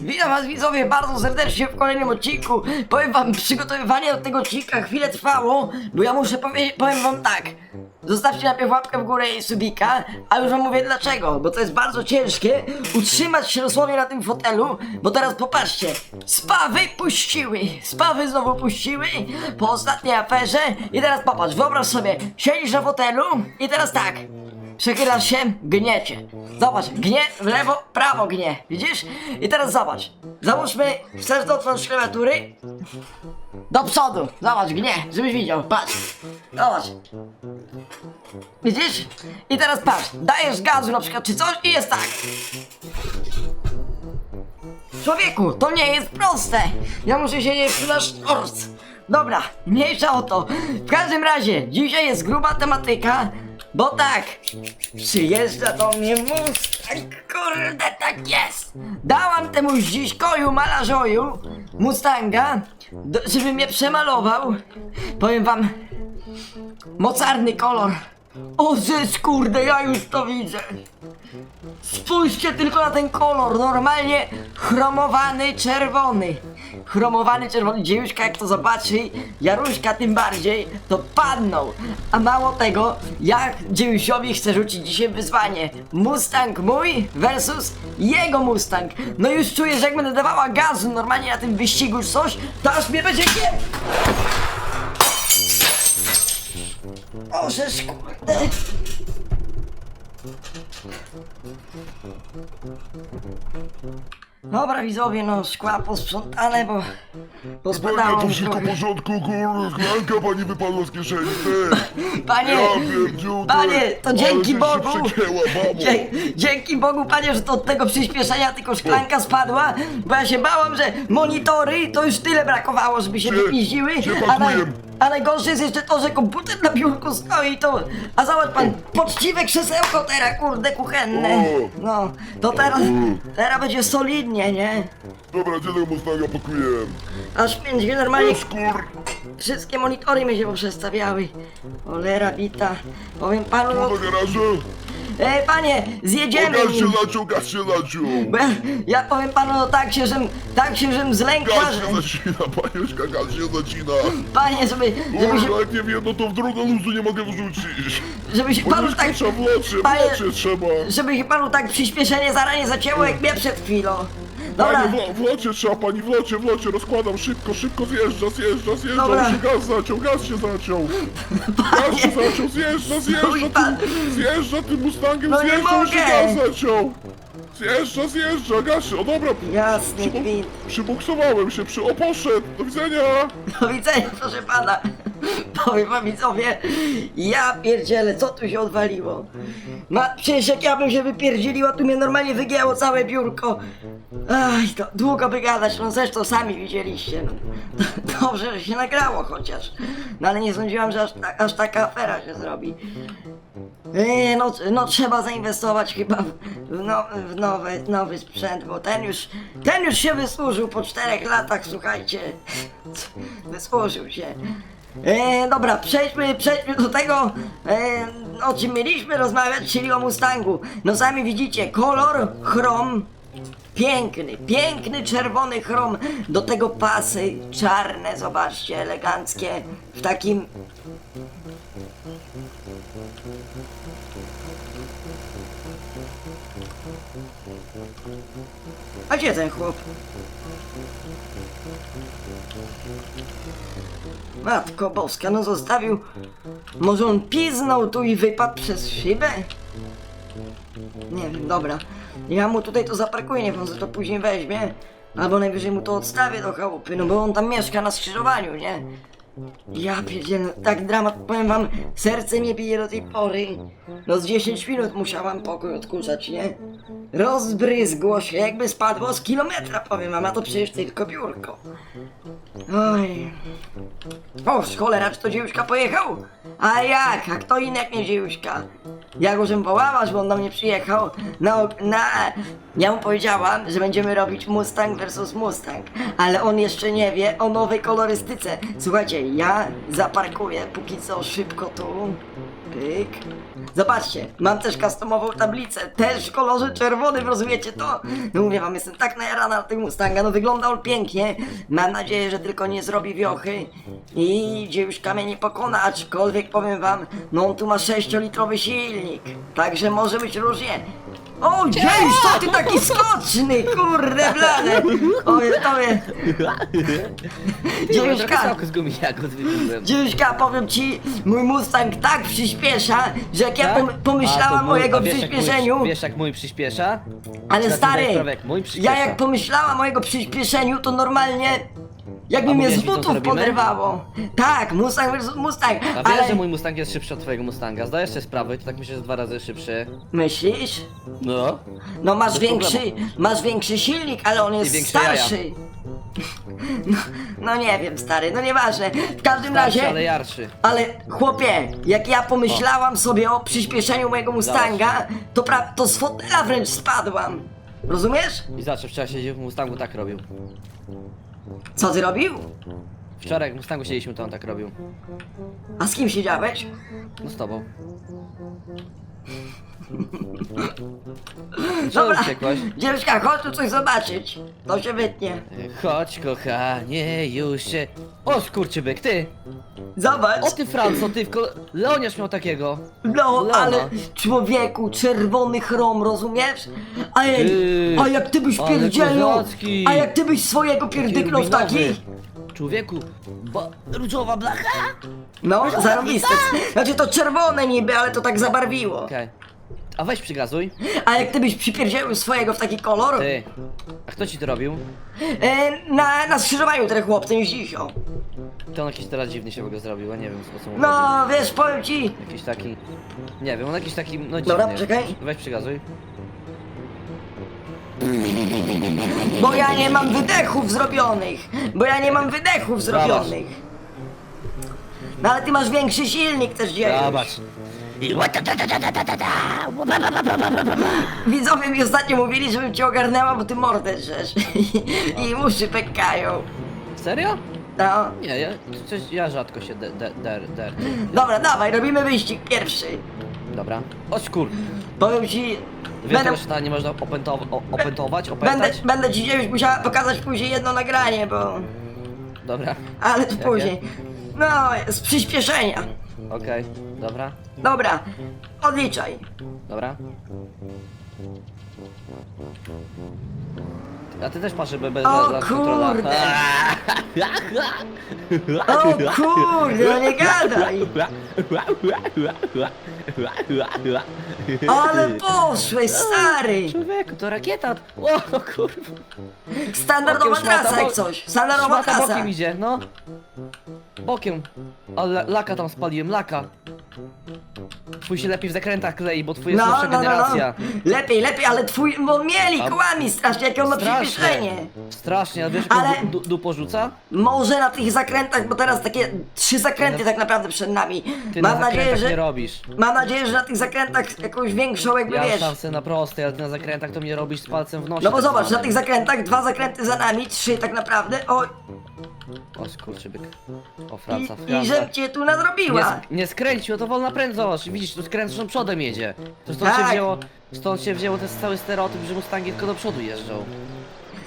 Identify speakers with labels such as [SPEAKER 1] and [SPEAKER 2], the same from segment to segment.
[SPEAKER 1] Witam was widzowie bardzo serdecznie w kolejnym odcinku. Powiem wam, przygotowywanie do tego odcinka chwilę trwało, bo ja muszę powiedzieć, powiem wam tak. Zostawcie najpierw łapkę w górę i subika, a już wam mówię dlaczego, bo to jest bardzo ciężkie utrzymać się dosłownie na tym fotelu, bo teraz popatrzcie, spawy puściły, spawy znowu puściły po ostatniej aferze i teraz popatrz, wyobraź sobie, siedzisz na fotelu i teraz tak, Przechylasz się, gniecie. Zobacz, gnie w lewo, prawo gnie. Widzisz? I teraz zobacz. Załóżmy, chcesz dotknąć klawiatury? Do przodu. Zobacz, gnie, żebyś widział. Patrz. Zobacz. Widzisz? I teraz patrz. Dajesz gazu na przykład czy coś i jest tak. Człowieku, to nie jest proste. Ja muszę siedzieć na sztorc. Dobra, mniejsza o to. W każdym razie, dzisiaj jest gruba tematyka, bo tak, przyjeżdża do mnie Mustang, kurde, tak jest. Dałam temu dziśkoju malarzoju Mustanga, do, żeby mnie przemalował. Powiem wam, mocarny kolor. O, zys, kurde, ja już to widzę. Spójrzcie tylko na ten kolor, normalnie chromowany czerwony. Chromowany czerwony, dziejuszka jak to zobaczy, Jaruszka tym bardziej, to padną. A mało tego, ja dziejusiowi chcę rzucić dzisiaj wyzwanie. Mustang mój versus jego Mustang. No już czuję, że jak będę dawała gazu normalnie na tym wyścigu czy coś, to aż mnie będzie nie... O, żeż kurde. Dobra widzowie, no szkła posprzątane, bo
[SPEAKER 2] Panie,
[SPEAKER 1] pospadało
[SPEAKER 2] to
[SPEAKER 1] mi
[SPEAKER 2] wszystko w
[SPEAKER 1] trochę.
[SPEAKER 2] porządku, kurde, szklanka pani wypadła z kieszeni, ty!
[SPEAKER 1] Panie,
[SPEAKER 2] Ja pierdziu, ty!
[SPEAKER 1] panie, to dzięki
[SPEAKER 2] Ale
[SPEAKER 1] Bogu,
[SPEAKER 2] się przegięła, babo!
[SPEAKER 1] Dzie dzięki Bogu panie, że to od tego przyspieszenia tylko szklanka spadła, bo ja się bałam, że monitory to już tyle brakowało, żeby się
[SPEAKER 2] Cię-
[SPEAKER 1] wypiździły,
[SPEAKER 2] cię
[SPEAKER 1] a, naj
[SPEAKER 2] pakuję.
[SPEAKER 1] A najgorsze jest jeszcze to, że komputer na biurku stoi, to, a zobacz pan, poczciwe krzesełko teraz, kurde, kuchenne, no, to teraz, teraz będzie solidnie, nie?
[SPEAKER 2] Dobra, gdzie tego Mustanga pakuję?
[SPEAKER 1] Aż będzie normalnie
[SPEAKER 2] O skur...
[SPEAKER 1] Wszystkie monitory mi się poprzestawiały. Olera bita. Powiem panu, no,
[SPEAKER 2] Tu do garażu?
[SPEAKER 1] E, panie, zjedziemy
[SPEAKER 2] gaz się
[SPEAKER 1] nim.
[SPEAKER 2] zaciął, gaz się zaciął!
[SPEAKER 1] Bo ja, ja powiem panu, no tak się, żem, tak się, żem zlękła,
[SPEAKER 2] Gaz
[SPEAKER 1] że...
[SPEAKER 2] się zacina, paniuszka, gaz się zacina!
[SPEAKER 1] Panie, żeby, żeby się,
[SPEAKER 2] jak nie wiem, no to w drugą luzu nie mogę wrzucić!
[SPEAKER 1] żeby się panu
[SPEAKER 2] Paniuszka
[SPEAKER 1] tak...
[SPEAKER 2] trzeba w locie, w
[SPEAKER 1] Panie-
[SPEAKER 2] locie trzeba!
[SPEAKER 1] Żeby się panu tak przyspieszenie zaranie zacięło, jak mnie przed chwilą. Dobra,
[SPEAKER 2] Panie, w, w locie trzeba, pani, w locie, w locie, rozkładam, szybko, szybko zjeżdża, zjeżdża, zjeżdża,
[SPEAKER 1] Dobra.
[SPEAKER 2] się gaz zaciął, gaz się zaciął! Gaz się zaciął, zjeżdża, zjeżdża,
[SPEAKER 1] pan.
[SPEAKER 2] tym, zjeżdża tym Mustangiem,
[SPEAKER 1] No nie
[SPEAKER 2] zjeżdża, się
[SPEAKER 1] mogę.
[SPEAKER 2] gaz zaciął! Zjeżdża, zjeżdża, gaz się, o dobra,
[SPEAKER 1] jasny
[SPEAKER 2] przybu-
[SPEAKER 1] gwint.
[SPEAKER 2] przybuksowałem się, przy, o poszedł, do widzenia!
[SPEAKER 1] Do widzenia, proszę pana. Powiem wam widzowie, ja pierdzielę, co tu się odwaliło? Ma, przecież jak ja bym się wypierdzieliła, tu mnie normalnie wygięło całe biurko. Aj, to długo by gadać, no zresztą sami widzieliście. No. Dobrze, że się nagrało chociaż. No ale nie sądziłam, że aż, ta- aż taka afera się zrobi. Eee, no, no trzeba zainwestować chyba w, no, w nowy, nowy sprzęt, bo ten już, ten już się wysłużył po czterech latach, słuchajcie. Wysłużył się. Eee, dobra, przejdźmy, przejdźmy do tego, eee, o czym mieliśmy rozmawiać, czyli o Mustangu. No sami widzicie, kolor, chrom, piękny, piękny czerwony chrom, do tego pasy czarne, zobaczcie, eleganckie, w takim A gdzie ten chłop? Matko boska, no zostawił... Może on piznął tu i wypadł przez szybę? Nie wiem, dobra. Ja mu tutaj to zaparkuję, niech on to później weźmie. Albo najwyżej mu to odstawię do chałupy, no bo on tam mieszka na skrzyżowaniu, nie? Ja pierdzielę, tak dramat, powiem wam, serce mnie bije do tej pory. No z 10 minut musiałam pokój odkurzać, nie? Rozbryzgło się, jakby spadło z kilometra, powiem wam, a to przecież tylko biurko. Oj. O, cholera, czy to dziejuszka pojechał? A jak? A kto inny jak nie dziejuszka? Ja go żem wołała, żeby on do mnie przyjechał. Na, na... Ja mu powiedziałam, że będziemy robić Mustang versus Mustang, ale on jeszcze nie wie o nowej kolorystyce. Słuchajcie, ja zaparkuję póki co szybko tu. Pyk. Zobaczcie, mam też customową tablicę, też w kolorze czerwonym, rozumiecie to? No mówię wam, jestem tak najarana na tym Mustanga, no wygląda on pięknie. Mam nadzieję, że tylko nie zrobi wiochy i gdzie już kamień nie pokona, aczkolwiek powiem wam, no on tu ma 6-litrowy silnik, także może być różnie. O, James, co ty taki skoczny, kurde blade! Oj, tobie,
[SPEAKER 3] Dziewięćka!
[SPEAKER 1] Dziewięćka.
[SPEAKER 3] Z wypiłem.
[SPEAKER 1] Dziuśka, powiem ci, mój Mustang tak przyspiesza, że jak ja pom pomyślałam o jego przyspieszeniu,
[SPEAKER 3] Wiesz, jak mój przyspiesza?
[SPEAKER 1] ale
[SPEAKER 3] Znaczy,
[SPEAKER 1] stary,
[SPEAKER 3] jak mój przyspiesza.
[SPEAKER 1] ja jak pomyślałam o jego przyspieszeniu, to normalnie jakby
[SPEAKER 3] A
[SPEAKER 1] mnie z
[SPEAKER 3] mówiłeś mi, co
[SPEAKER 1] butów
[SPEAKER 3] zrobimy?
[SPEAKER 1] poderwało. Tak, Mustang versus Mustang,
[SPEAKER 3] A wiesz,
[SPEAKER 1] ale...
[SPEAKER 3] że mój Mustang jest szybszy od twojego Mustanga? Zdajesz sobie sprawę, to tak myślę, że dwa razy szybszy.
[SPEAKER 1] Myślisz?
[SPEAKER 3] No.
[SPEAKER 1] No masz większy, masz większy silnik, ale on jest
[SPEAKER 3] większe jaja.
[SPEAKER 1] starszy. No, no nie wiem, stary, no nieważne. W każdym
[SPEAKER 3] Starszy,
[SPEAKER 1] razie...
[SPEAKER 3] ale jarszy.
[SPEAKER 1] Ale chłopie, jak ja pomyślałam sobie o przyspieszeniu mojego Mustanga, to, pra- to z fotela wręcz spadłam. Rozumiesz?
[SPEAKER 3] I zawsze wczoraj siedział w Mustangu tak robił.
[SPEAKER 1] Co ty robił?
[SPEAKER 3] Wczoraj jak w Mustangu siedzieliśmy, to on tak robił.
[SPEAKER 1] A z kim siedziałeś?
[SPEAKER 3] No z tobą.
[SPEAKER 1] Dobra,
[SPEAKER 3] uciekłaś?
[SPEAKER 1] dziewczynka, chodź tu coś zobaczyć. To się wytnie.
[SPEAKER 3] Chodź kochanie, już się... O skurczybyk, ty!
[SPEAKER 1] Zobacz.
[SPEAKER 3] O ty Franco, ty w kol... Leoniasz miał takiego.
[SPEAKER 1] No, ale człowieku, czerwony chrom, rozumiesz? A, jak-
[SPEAKER 3] Ty,
[SPEAKER 1] a jak ty byś
[SPEAKER 3] ale
[SPEAKER 1] pierdzielnął,
[SPEAKER 3] kozacki.
[SPEAKER 1] a jak ty byś swojego pierdyknął w taki...
[SPEAKER 3] Człowieku, ba... różowa blacha?
[SPEAKER 1] No, zarobiste. Znaczy to czerwone niby, ale to tak zabarwiło.
[SPEAKER 3] Okej. A weź przygazuj.
[SPEAKER 1] A jak ty byś przypierdzielił swojego w taki kolor,
[SPEAKER 3] Ty. A kto ci to robił?
[SPEAKER 1] e, na, na skrzyżowaniu ten chłop, ten zisio.
[SPEAKER 3] To on jakiś teraz dziwny się w ogóle zrobił, ja nie wiem co mu.
[SPEAKER 1] No, wiesz, powiem ci,
[SPEAKER 3] Jakiś taki... Nie wiem, on jakiś taki, no dziwny.
[SPEAKER 1] Dobra, czekaj.
[SPEAKER 3] Weź przygazuj.
[SPEAKER 1] Bo ja nie mam wydechów zrobionych, bo ja nie mam wydechów zrobionych. No ale ty masz większy silnik też, dziejuś.
[SPEAKER 3] Zobacz.
[SPEAKER 1] Widzowie mi ostatnio mówili, żebym cię ogarnęła, bo ty mordę drzesz. I, i uszy pękają.
[SPEAKER 3] Serio?
[SPEAKER 1] No.
[SPEAKER 3] Nie, ja, coś, ja rzadko się der, der, der, der.
[SPEAKER 1] Dobra, dawaj, robimy wyścig pierwszy.
[SPEAKER 3] Dobra. Chodź kur.
[SPEAKER 1] Powiem ci,
[SPEAKER 3] Wiesz,
[SPEAKER 1] będę,
[SPEAKER 3] tego szatana nie można opętow o, opętować,
[SPEAKER 1] będę,
[SPEAKER 3] opętać?
[SPEAKER 1] będę ci musiała pokazać później jedno nagranie, bo...
[SPEAKER 3] Dobra.
[SPEAKER 1] Ale to
[SPEAKER 3] Jakie?
[SPEAKER 1] później. No, z przyspieszenia.
[SPEAKER 3] Okej, dobra,
[SPEAKER 1] Dobra, odliczaj.
[SPEAKER 3] dobra. A ty też żeby bez
[SPEAKER 1] O
[SPEAKER 3] kontrola.
[SPEAKER 1] kurde. O kurde, no nie gadaj. Ale poszłeś, stary.
[SPEAKER 3] Człowieku, to rakieta! O kurwa!
[SPEAKER 1] Standardowa
[SPEAKER 3] Bokiem szmata,
[SPEAKER 1] trasa jak
[SPEAKER 3] bo-
[SPEAKER 1] coś. Standardowa
[SPEAKER 3] Szmata
[SPEAKER 1] trasa.
[SPEAKER 3] bokiem idzie, no. Bokiem. Ale laka tam spaliłem, laka. Twój się lepiej w zakrętach klei, bo twój jest
[SPEAKER 1] No,
[SPEAKER 3] nowsza
[SPEAKER 1] no, no, no.
[SPEAKER 3] generacja.
[SPEAKER 1] Lepiej, lepiej, ale twój, bo mieli
[SPEAKER 3] A-
[SPEAKER 1] kołami strasznie, jakie on ma przyspieszenie.
[SPEAKER 3] Strasznie, ale wiesz,
[SPEAKER 1] Ale-
[SPEAKER 3] ale... du, du porzuca?
[SPEAKER 1] Może na tych zakrętach, bo teraz takie trzy zakręty tak naprawdę przed nami.
[SPEAKER 3] Ty
[SPEAKER 1] Mam
[SPEAKER 3] na
[SPEAKER 1] nadzieję,
[SPEAKER 3] zakrętach nie
[SPEAKER 1] że...
[SPEAKER 3] robisz.
[SPEAKER 1] Mam nadzieję, że na tych zakrętach jakąś większą jakby
[SPEAKER 3] Ja
[SPEAKER 1] wiesz.
[SPEAKER 3] szansę na proste, ale ty na zakrętach to mnie robisz z palcem w nosie.
[SPEAKER 1] No bo
[SPEAKER 3] tak
[SPEAKER 1] zobacz, na
[SPEAKER 3] zwanym.
[SPEAKER 1] tych zakrętach dwa zakręty za nami, trzy tak naprawdę. O,
[SPEAKER 3] O skurczybyk. O
[SPEAKER 1] i,
[SPEAKER 3] Franca,
[SPEAKER 1] i
[SPEAKER 3] Franca.
[SPEAKER 1] żem cię tu
[SPEAKER 3] Nie,
[SPEAKER 1] nadrobiła.
[SPEAKER 3] sk- nie skręcił, to wolna prędkość. Widzisz, tu skręcasz, przodem jedzie. To stąd
[SPEAKER 1] Tak.
[SPEAKER 3] się wzięło, stąd się wzięło ten cały stereotyp, że Mustangi tylko do przodu jeżdżą.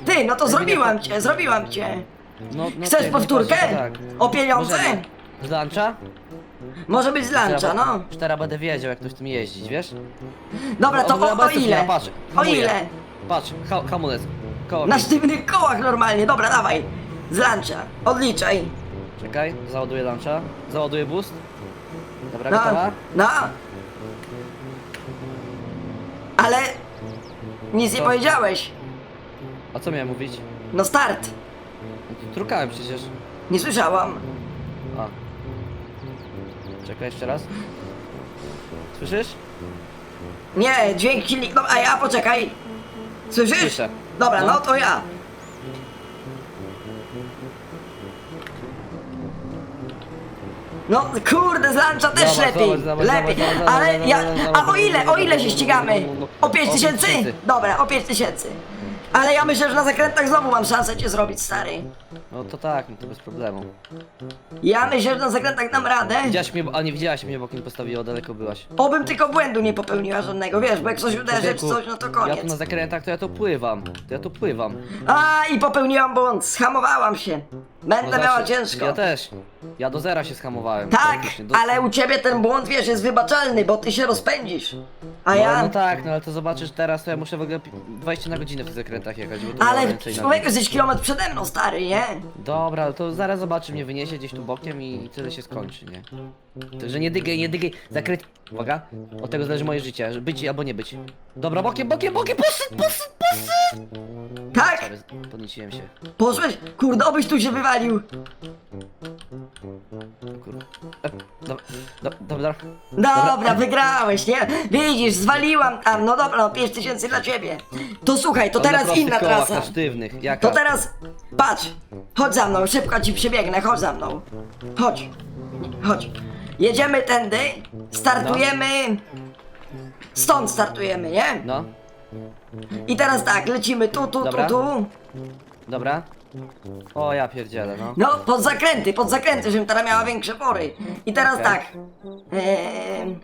[SPEAKER 1] Ty, no to zrobiłam cię, zrobiłam cię.
[SPEAKER 3] No, no
[SPEAKER 1] Chcesz
[SPEAKER 3] no
[SPEAKER 1] powtórkę?
[SPEAKER 3] patrz, tak.
[SPEAKER 1] O pieniądze?
[SPEAKER 3] Możemy. Z luncha?
[SPEAKER 1] Może być z luncha, no.
[SPEAKER 3] Już teraz będę wiedział, jak ktoś tym jeździć, wiesz?
[SPEAKER 1] Dobra, to o, o ile?
[SPEAKER 3] chwila, patrz,
[SPEAKER 1] O
[SPEAKER 3] hamuję.
[SPEAKER 1] ile?
[SPEAKER 3] Patrz, ha hamulec. Koło.
[SPEAKER 1] Na sztywnych kołach normalnie, dobra, dawaj. Z luncha, odliczaj.
[SPEAKER 3] Czekaj, załaduję luncha. Załaduję boost. Dobra,
[SPEAKER 1] No,
[SPEAKER 3] gotowa?
[SPEAKER 1] no. Ale nic nie
[SPEAKER 3] Co?
[SPEAKER 1] powiedziałeś.
[SPEAKER 3] A co miałem mówić?
[SPEAKER 1] No start.
[SPEAKER 3] No Trukałem przecież.
[SPEAKER 1] Nie słyszałam.
[SPEAKER 3] A. Czekaj jeszcze raz. Słyszysz?
[SPEAKER 1] Nie, dźwięk silnik, no a ja poczekaj. Słyszysz?
[SPEAKER 3] Słyszę.
[SPEAKER 1] Dobra,
[SPEAKER 3] No.
[SPEAKER 1] no to ja. No kurde, z luncha też
[SPEAKER 3] Zobacz,
[SPEAKER 1] lepiej,
[SPEAKER 3] zobacz, zobacz,
[SPEAKER 1] lepiej,
[SPEAKER 3] zobacz, zobacz,
[SPEAKER 1] ale
[SPEAKER 3] zobacz,
[SPEAKER 1] ja,
[SPEAKER 3] zobacz,
[SPEAKER 1] a o
[SPEAKER 3] zobacz,
[SPEAKER 1] ile, o
[SPEAKER 3] zobacz,
[SPEAKER 1] ile się
[SPEAKER 3] zobacz,
[SPEAKER 1] ścigamy?
[SPEAKER 3] zobacz,
[SPEAKER 1] O 5
[SPEAKER 3] o
[SPEAKER 1] tysięcy?
[SPEAKER 3] tysięcy.
[SPEAKER 1] Dobra, o 5 tysięcy. Ale ja myślę, że na zakrętach znowu mam szansę cię zrobić, stary.
[SPEAKER 3] No to tak, no to bez problemu.
[SPEAKER 1] Ja myślę, że na zakrętach dam radę.
[SPEAKER 3] Widziałaś mnie, a nie widziałaś mnie, bo kim postawiło, daleko byłaś.
[SPEAKER 1] Obym tylko błędu nie popełniła żadnego, wiesz, bo jak coś uderzy czy
[SPEAKER 3] Człowieku,
[SPEAKER 1] coś, no to
[SPEAKER 3] Ja tu na
[SPEAKER 1] koniec.
[SPEAKER 3] zakrętach to ja to pływam. To ja to pływam.
[SPEAKER 1] A i popełniłam błąd, schamowałam się. Będę
[SPEAKER 3] No
[SPEAKER 1] miała
[SPEAKER 3] zawsze-
[SPEAKER 1] ciężko.
[SPEAKER 3] Ja też. Ja do zera się schamowałem.
[SPEAKER 1] Tak,
[SPEAKER 3] praktycznie. do...
[SPEAKER 1] ale u ciebie ten błąd, wiesz, jest wybaczalny, bo ty się rozpędzisz. A
[SPEAKER 3] No,
[SPEAKER 1] ja...
[SPEAKER 3] no tak, no ale to zobaczysz teraz, to ja muszę w ogóle pi- 20 na godzinę w tych zakrętach jechać, bo to
[SPEAKER 1] Ale
[SPEAKER 3] więcej na
[SPEAKER 1] człowieku jesteś kilometr przede mną, stary, nie?
[SPEAKER 3] Dobra, to zaraz zobaczy mnie wyniesie gdzieś tu bokiem i, i tyle się skończy, nie? Także nie dygaj, nie dygaj, zakręt... Uwaga, od tego zależy moje życie, że być albo nie być. Dobra, bokiem, bokiem, bokiem, poszedł, poszedł, poszedł!
[SPEAKER 1] Tak,
[SPEAKER 3] Sorry, podnieciłem się.
[SPEAKER 1] poszłeś? Kurde, obyś tu się wywalił.
[SPEAKER 3] Kurde. E, Dobra, do, dobra.
[SPEAKER 1] Dobra, wygrałeś, nie? Widzisz, zwaliłam tam, no dobra, no 5 tysięcy dla ciebie. To słuchaj, to
[SPEAKER 3] na
[SPEAKER 1] teraz
[SPEAKER 3] prostych
[SPEAKER 1] inna
[SPEAKER 3] kołach,
[SPEAKER 1] trasa.
[SPEAKER 3] na sztywnych, jaka?
[SPEAKER 1] To teraz, patrz, chodź za mną, szybko ci przebiegnę, chodź za mną. Chodź, chodź. Jedziemy tędy, startujemy... Stąd startujemy, nie?
[SPEAKER 3] No,
[SPEAKER 1] I teraz tak, lecimy tu, tu,
[SPEAKER 3] Dobra.
[SPEAKER 1] tu, tu.
[SPEAKER 3] dobra. O, ja pierdzielę, no.
[SPEAKER 1] No, pod zakręty, pod zakręty, żebym teraz miała większe pory. I teraz
[SPEAKER 3] Okej.
[SPEAKER 1] tak. Eee,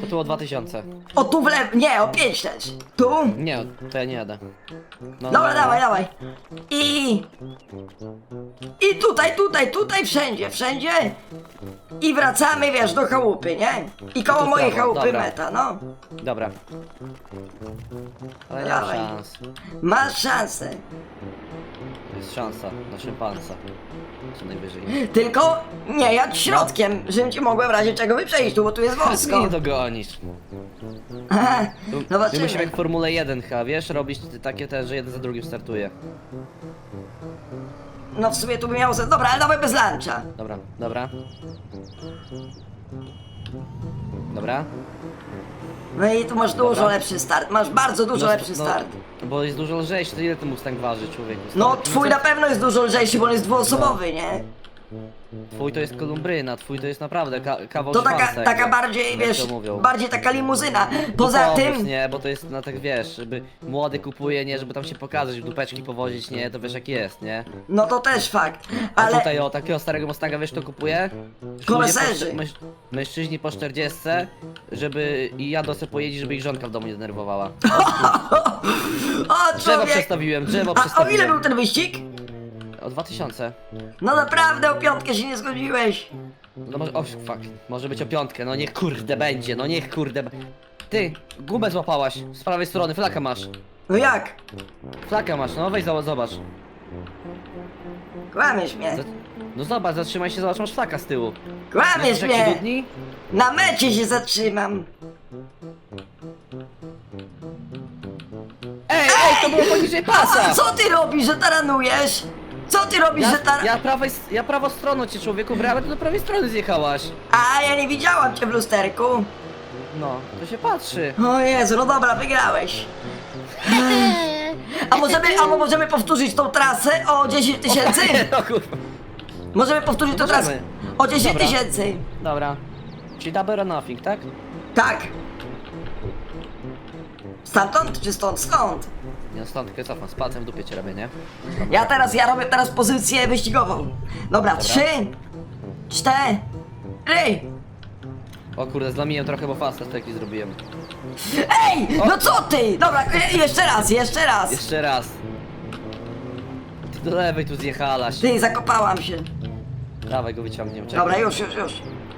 [SPEAKER 3] To było 2000.
[SPEAKER 1] o tu w lewo, nie, o 5 też. Tu.
[SPEAKER 3] Nie, to ja nie jadę. No,
[SPEAKER 1] Dobra,
[SPEAKER 3] no,
[SPEAKER 1] dawaj, dawaj. I... I tutaj, tutaj, tutaj, wszędzie, wszędzie. I wracamy, wiesz, do chałupy, nie? I koło
[SPEAKER 3] tu
[SPEAKER 1] mojej
[SPEAKER 3] prawo,
[SPEAKER 1] chałupy
[SPEAKER 3] dobra.
[SPEAKER 1] meta, no.
[SPEAKER 3] Dobra. Ale nie ma
[SPEAKER 1] Dawaj.
[SPEAKER 3] szans.
[SPEAKER 1] Masz szansę.
[SPEAKER 3] To jest szansa na szympansa. Co najwyżej.
[SPEAKER 1] Tylko nie jadź środkiem, żebym ci mogła w razie czego wyprzeć tu, bo tu jest
[SPEAKER 3] Mnie
[SPEAKER 1] wąsko.
[SPEAKER 3] nie dogonisz.
[SPEAKER 1] Aha,
[SPEAKER 3] my
[SPEAKER 1] Zobaczymy.
[SPEAKER 3] musimy jak w Formule 1 chyba, wiesz, robić t- takie te, że jeden za drugim startuje.
[SPEAKER 1] No w sumie tu by miało sens. Dobra, ale dawaj bez luncha.
[SPEAKER 3] Dobra, dobra. Dobra.
[SPEAKER 1] No i tu masz dużo
[SPEAKER 3] Dobra.
[SPEAKER 1] lepszy start, masz bardzo dużo
[SPEAKER 3] No,
[SPEAKER 1] lepszy
[SPEAKER 3] no,
[SPEAKER 1] start.
[SPEAKER 3] Bo jest dużo lżejszy, to ile ten Mustang waży, człowieku?
[SPEAKER 1] No twój
[SPEAKER 3] co-
[SPEAKER 1] na pewno jest dużo lżejszy, bo on jest dwuosobowy, nie?
[SPEAKER 3] Twój to jest kolumbryna, twój to jest naprawdę ka kawał
[SPEAKER 1] To taka,
[SPEAKER 3] szwansa,
[SPEAKER 1] taka bardziej,
[SPEAKER 3] jak
[SPEAKER 1] wiesz,
[SPEAKER 3] to mówią.
[SPEAKER 1] bardziej taka limuzyna. Poza
[SPEAKER 3] Pomysł,
[SPEAKER 1] tym,
[SPEAKER 3] Nie, bo to jest na tak wiesz, żeby młody kupuje, nie, żeby tam się pokazać, dupeczki powozić, nie, to wiesz jak jest, nie?
[SPEAKER 1] no to też fakt.
[SPEAKER 3] A
[SPEAKER 1] Ale
[SPEAKER 3] tutaj o takiego starego Mustanga wiesz kto kupuje? Ludzie
[SPEAKER 1] Koneserzy.
[SPEAKER 3] po męż- Mężczyźni po 40, żeby i ja do se pojeździ, żeby ich żonka w domu nie denerwowała.
[SPEAKER 1] o
[SPEAKER 3] Drzewo
[SPEAKER 1] człowiek!
[SPEAKER 3] przestawiłem, drzewo
[SPEAKER 1] A o
[SPEAKER 3] przestawiłem.
[SPEAKER 1] ile był ten wyścig?
[SPEAKER 3] O 2000.
[SPEAKER 1] No naprawdę o piątkę się nie zgodziłeś.
[SPEAKER 3] No może, o fuck, może być o piątkę, no niech kurde będzie, no niech kurde be- Ty, gumę złapałaś, z prawej strony, flaka masz.
[SPEAKER 1] No jak?
[SPEAKER 3] Flaka masz, no weź zobacz, zobacz.
[SPEAKER 1] Kłamiesz mnie.
[SPEAKER 3] Za- No zobacz, zatrzymaj się, zobacz, masz flaka z tyłu.
[SPEAKER 1] Kłamiesz mnie. Na mecie się zatrzymam.
[SPEAKER 3] Ej, ej, to było poniżej pasa!
[SPEAKER 1] Co ty robisz, że taranujesz? Co ty robisz, że
[SPEAKER 3] Ja,
[SPEAKER 1] tar...
[SPEAKER 3] ja, prawej, ja prawą stroną cię człowieku brałem, to do prawej strony zjechałaś.
[SPEAKER 1] A ja nie widziałam cię w lusterku.
[SPEAKER 3] No, to się patrzy.
[SPEAKER 1] O Jezu, no dobra, wygrałeś. A możemy, a możemy powtórzyć tą trasę o 10 tysięcy?
[SPEAKER 3] No kurwa.
[SPEAKER 1] Możemy powtórzyć tą
[SPEAKER 3] Możemy.
[SPEAKER 1] trasę o 10
[SPEAKER 3] Dobra.
[SPEAKER 1] tysięcy.
[SPEAKER 3] Dobra. Czyli double or nothing, tak?
[SPEAKER 1] Tak. Stamtąd czy stąd? Skąd?
[SPEAKER 3] Nie stąd, tylko cofam, z palcem w dupie cię robię, nie?
[SPEAKER 1] Ja teraz, ja robię teraz pozycję wyścigową. Dobra, trzy, cztery.
[SPEAKER 3] O kurde, zlamiłem trochę, bo fast taki zrobiłem.
[SPEAKER 1] Ej, no co ty? Dobra, e, jeszcze raz, jeszcze raz.
[SPEAKER 3] Jeszcze raz. Ty do lewej tu zjechalaś.
[SPEAKER 1] Ty, zakopałam się.
[SPEAKER 3] Dawaj go wyciągniemy, czekaj.
[SPEAKER 1] Dobra, już, już, już.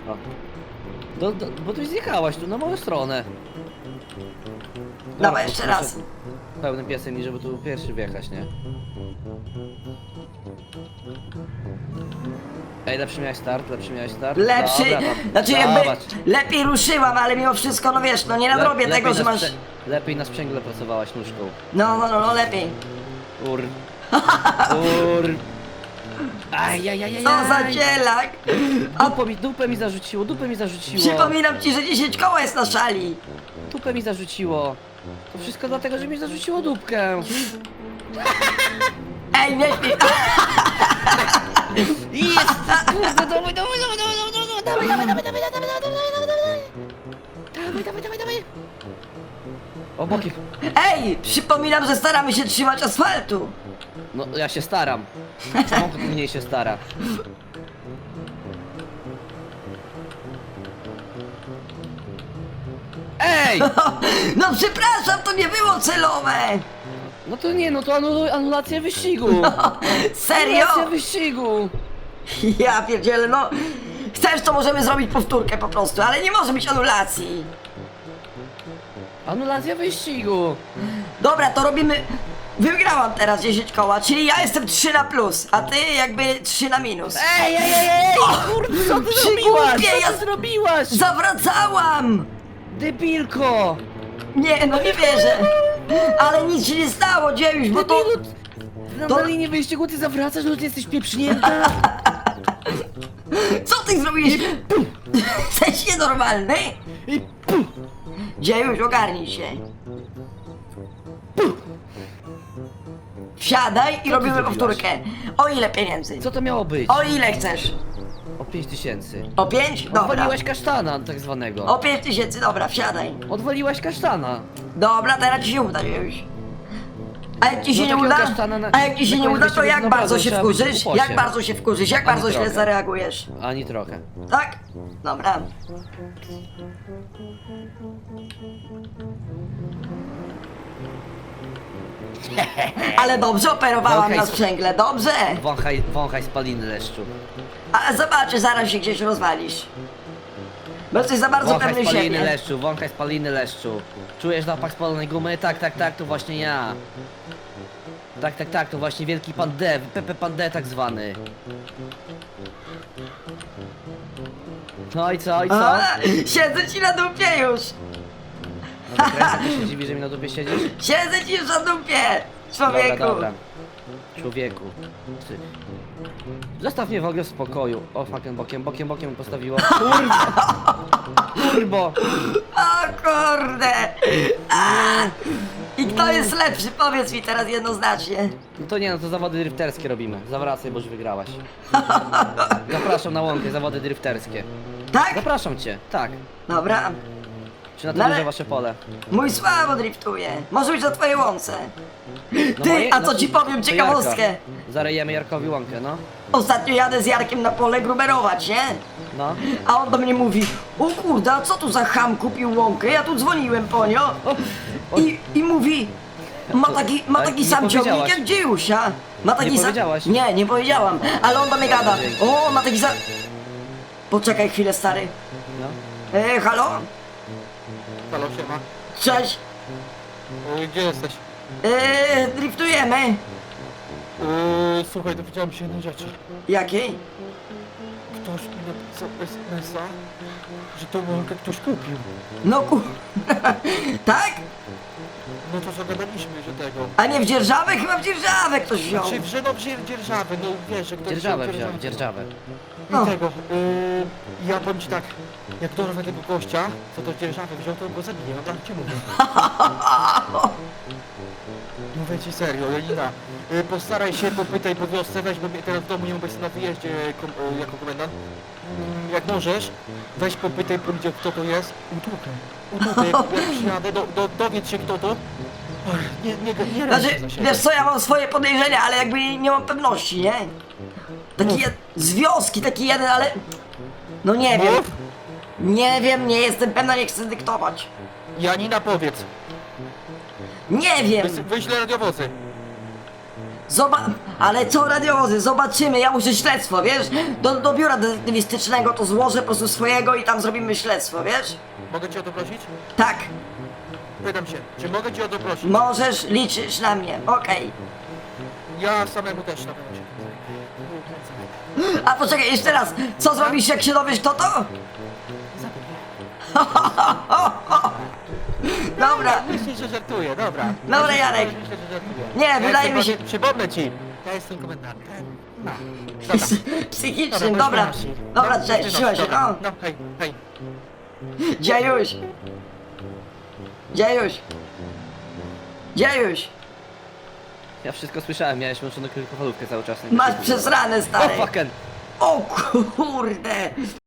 [SPEAKER 3] O. Do, do, bo tu zjechałaś, tu na moją stronę. Dobra,
[SPEAKER 1] jeszcze raz.
[SPEAKER 3] Pełnym piesem i żeby tu pierwszy wjechać, nie? Ej, lepszy miałeś start, lepszy miałeś start.
[SPEAKER 1] Lepszy,
[SPEAKER 3] Dobra, tam.
[SPEAKER 1] znaczy jakby
[SPEAKER 3] Zobacz.
[SPEAKER 1] lepiej ruszyłam, ale mimo wszystko, no wiesz, no nie nadrobię tego, że
[SPEAKER 3] na
[SPEAKER 1] masz...
[SPEAKER 3] Lepiej na sprzęgle pracowałaś nóżką.
[SPEAKER 1] No, no, no, no, lepiej.
[SPEAKER 3] Ur. Ur. Ajajajajaj.
[SPEAKER 1] Co za cielak! A
[SPEAKER 3] Dupę mi, dupę mi zarzuciło, dupę mi zarzuciło.
[SPEAKER 1] przypominam ci, że 10 koła jest na szali.
[SPEAKER 3] Dupę mi zarzuciło. To wszystko dlatego, że mi zarzuciło dupkę.
[SPEAKER 1] Ej, nie śmiej.
[SPEAKER 3] Jest! Kurde, dawaj, dawaj, dawaj, dawaj, dawaj, dawaj, dawaj, dawaj, dawaj, dawaj, dawaj, dawaj, dawaj, dawaj, dawaj, dawaj, dawaj. O bokiem.
[SPEAKER 1] Ej, przypominam, że staramy się trzymać asfaltu.
[SPEAKER 3] No ja się staram. Samochód mniej się stara. Ej!
[SPEAKER 1] No przepraszam, to nie było celowe.
[SPEAKER 3] No to nie, no to anulu anulacja wyścigu.
[SPEAKER 1] Serio?
[SPEAKER 3] Anulacja wyścigu.
[SPEAKER 1] Ja pierdzielę, no. Chcesz, to możemy zrobić powtórkę po prostu, ale nie może być anulacji.
[SPEAKER 3] Anulacja wyścigu.
[SPEAKER 1] Dobra, to robimy... Wygrałam teraz 10 koła, czyli ja jestem 3 na plus, a ty jakby 3 na minus.
[SPEAKER 3] Ej, ej, ej, ej! Kurde, co ty zrobiłaś? Co
[SPEAKER 1] ja-
[SPEAKER 3] ty zrobiłaś?
[SPEAKER 1] Zawracałam!
[SPEAKER 3] Debilko!
[SPEAKER 1] Nie, no nie wierzę. Ale nic się nie stało, dziejuś, bo to...
[SPEAKER 3] Debilu! Na,
[SPEAKER 1] to-
[SPEAKER 3] na wyścigu ty zawracasz, no ty jesteś pieprznięta.
[SPEAKER 1] Co ty zrobiłeś? Jesteś nienormalny?
[SPEAKER 3] I
[SPEAKER 1] ogarnij się. Wsiadaj i robimy
[SPEAKER 3] zrobiłaś?
[SPEAKER 1] powtórkę. O ile pieniędzy?
[SPEAKER 3] Co to miało być?
[SPEAKER 1] O ile chcesz?
[SPEAKER 3] O 5 tysięcy.
[SPEAKER 1] O 5? Dobra.
[SPEAKER 3] Odwaliłaś kasztana tak zwanego.
[SPEAKER 1] O 5 tysięcy, dobra, wsiadaj.
[SPEAKER 3] Odwaliłaś kasztana.
[SPEAKER 1] Dobra, teraz ci się uda, dziejuś. A jak ci się
[SPEAKER 3] No
[SPEAKER 1] nie
[SPEAKER 3] takiego
[SPEAKER 1] uda?
[SPEAKER 3] kasztana na-
[SPEAKER 1] A jak ci się
[SPEAKER 3] na
[SPEAKER 1] nie
[SPEAKER 3] koniec
[SPEAKER 1] uda, to
[SPEAKER 3] wyścigu
[SPEAKER 1] jak
[SPEAKER 3] naprawdę
[SPEAKER 1] bardzo się
[SPEAKER 3] trzeba być
[SPEAKER 1] wkurzysz? Jak bardzo się wkurzysz? Jak bardzo źle
[SPEAKER 3] trochę.
[SPEAKER 1] zareagujesz?
[SPEAKER 3] Ani trochę.
[SPEAKER 1] Tak? Dobra. Ale dobrze operowałam
[SPEAKER 3] Okej,
[SPEAKER 1] na
[SPEAKER 3] sp-
[SPEAKER 1] sprzęgle, dobrze?
[SPEAKER 3] Wąchaj, wąchaj spaliny leszczu.
[SPEAKER 1] A zobaczysz, zaraz się gdzieś rozwalisz. Bo jesteś za bardzo
[SPEAKER 3] Wąchaj
[SPEAKER 1] pewny
[SPEAKER 3] spaliny
[SPEAKER 1] siebie.
[SPEAKER 3] leszczu, wąchaj spaliny leszczu. Czujesz zapach spalonej gumy? Tak, tak, tak, to właśnie ja. Tak, tak, tak, to właśnie wielki pan D, Pepe pan D tak zwany. No i co, i co?
[SPEAKER 1] A, siedzę ci na dupie już!
[SPEAKER 3] Kręca się dziwi, że mi na dupie siedzisz?
[SPEAKER 1] Siedzę ci już na dupie! Człowieku!
[SPEAKER 3] Dobra, dobra. Człowieku. Ty. Zostaw mnie w ogóle w spokoju. O, fucking bokiem, bokiem, bokiem mi postawiło. Kurwa! Kurbo!
[SPEAKER 1] O kurde! A! I kto jest lepszy? Powiedz mi teraz jednoznacznie.
[SPEAKER 3] No to nie, no to zawody drifterskie robimy. Zawracaj, bo już wygrałaś. Zapraszam na łąkę, zawody drifterskie.
[SPEAKER 1] Tak?
[SPEAKER 3] Zapraszam cię, tak.
[SPEAKER 1] Dobra.
[SPEAKER 3] Czy na to
[SPEAKER 1] No ale-
[SPEAKER 3] duże wasze pole?
[SPEAKER 1] Mój słabo driftuje. Może być na twojej łące.
[SPEAKER 3] No
[SPEAKER 1] Ty,
[SPEAKER 3] moje-
[SPEAKER 1] a co
[SPEAKER 3] no,
[SPEAKER 1] ci powiem
[SPEAKER 3] to
[SPEAKER 1] ciekawostkę?
[SPEAKER 3] Jarka. Zarejemy Jarkowi łąkę, no.
[SPEAKER 1] Ostatnio jadę z Jarkiem na pole gruberować, nie?
[SPEAKER 3] No.
[SPEAKER 1] A on do mnie mówi, o kurde, a co tu za ham kupił łąkę? Ja tu dzwoniłem po nią i, i mówi, ma taki, ma
[SPEAKER 3] Ale
[SPEAKER 1] taki
[SPEAKER 3] nie
[SPEAKER 1] sam ciągnik
[SPEAKER 3] powiedziałaś.
[SPEAKER 1] jak Dziusia. Ma taki
[SPEAKER 3] Nie
[SPEAKER 1] sam...
[SPEAKER 3] powiedziałaś.
[SPEAKER 1] Nie, nie powiedziałam, ale on do mnie gada, o, ma taki sam... Poczekaj chwilę, stary.
[SPEAKER 3] no.
[SPEAKER 1] E, halo?
[SPEAKER 4] Halo, siema.
[SPEAKER 1] Cześć.
[SPEAKER 4] Yy, Gdzie jesteś?
[SPEAKER 1] E, driftujemy.
[SPEAKER 4] Yy, słuchaj, dowiedziałem się jednej rzeczy.
[SPEAKER 1] Jakiej?
[SPEAKER 4] Ktoś mi napisał SMS-a, że tą łąkę ktoś kupił.
[SPEAKER 1] No ku... tak?
[SPEAKER 4] No to zagadaliśmy, że tego.
[SPEAKER 1] A nie w dzierżawę? Chyba w dzierżawę ktoś wziął.
[SPEAKER 4] Znaczy, że no wzię dzierżawę, no wiesz, że ktoś
[SPEAKER 3] Dzierżawę
[SPEAKER 4] wziął
[SPEAKER 3] wziąłem, dzierżawę.
[SPEAKER 4] I tego, yy, ja powiem ci tak, jak dorwę tego gościa, co to dzierżawę wziął, to go zabiję, no tak ci mówię. Mówię ci serio, Janina, yy, postaraj się, popytaj po wiosce, weź, bo mnie teraz w domu nie mogę na wyjeździe kom, yy, jako komendant. Mm, jak możesz, weź popytaj, pójdzie kto to jest, utłukę. Utłukę, jak, jak przyjadę, do, do, dowiedz się kto to. Nie, nie, nie, nie
[SPEAKER 1] Znaczy,
[SPEAKER 4] ręczę za siebie.
[SPEAKER 1] wiesz co, ja mam swoje podejrzenia, ale jakby nie mam pewności, nie? Taki jed... z wioski, taki jeden, ale... No nie wiem,
[SPEAKER 4] Mów,
[SPEAKER 1] nie wiem, nie jestem pewna, nie chcę dyktować.
[SPEAKER 4] Janina powiedz,
[SPEAKER 1] Nie wiem,
[SPEAKER 4] Wys- wyślę radiowozy.
[SPEAKER 1] zoba... Ale co radiowozy, zobaczymy, ja muszę śledztwo, wiesz? Do, do biura detektywistycznego to złożę po prostu swojego i tam zrobimy śledztwo, wiesz?
[SPEAKER 4] Mogę cię o to prosić?
[SPEAKER 1] Tak,
[SPEAKER 4] Pytam się, czy mogę cię o to prosić?
[SPEAKER 1] możesz, liczysz na mnie, okej.
[SPEAKER 4] Ja samemu też na pewno się
[SPEAKER 1] A poczekaj, jeszcze raz, co zrobisz jak się dowiesz kto to? Dobra,
[SPEAKER 4] Myślisz, że żartuję, dobra.
[SPEAKER 1] Dobra, Jarek.
[SPEAKER 4] Myślę, że żartuję.
[SPEAKER 1] Nie,
[SPEAKER 4] Ja
[SPEAKER 1] wydaje mi się-
[SPEAKER 4] Przypomnę ci. Ja jestem komendantem. No. Dobra.
[SPEAKER 1] psychicznym,
[SPEAKER 4] bądź
[SPEAKER 1] dobra, dobra,
[SPEAKER 4] No,
[SPEAKER 1] cześć,
[SPEAKER 4] no,
[SPEAKER 1] trzymaj się,
[SPEAKER 4] dobra.
[SPEAKER 1] no.
[SPEAKER 4] No, hej, hej.
[SPEAKER 1] Dziejuś! Dziejuś! Dziejuś!
[SPEAKER 3] Ja wszystko słyszałem, miałeś łączoną krótkofalówkę cały czas.
[SPEAKER 1] Masz przesrane,
[SPEAKER 3] O
[SPEAKER 1] stary!
[SPEAKER 3] fucking!
[SPEAKER 1] O kurde!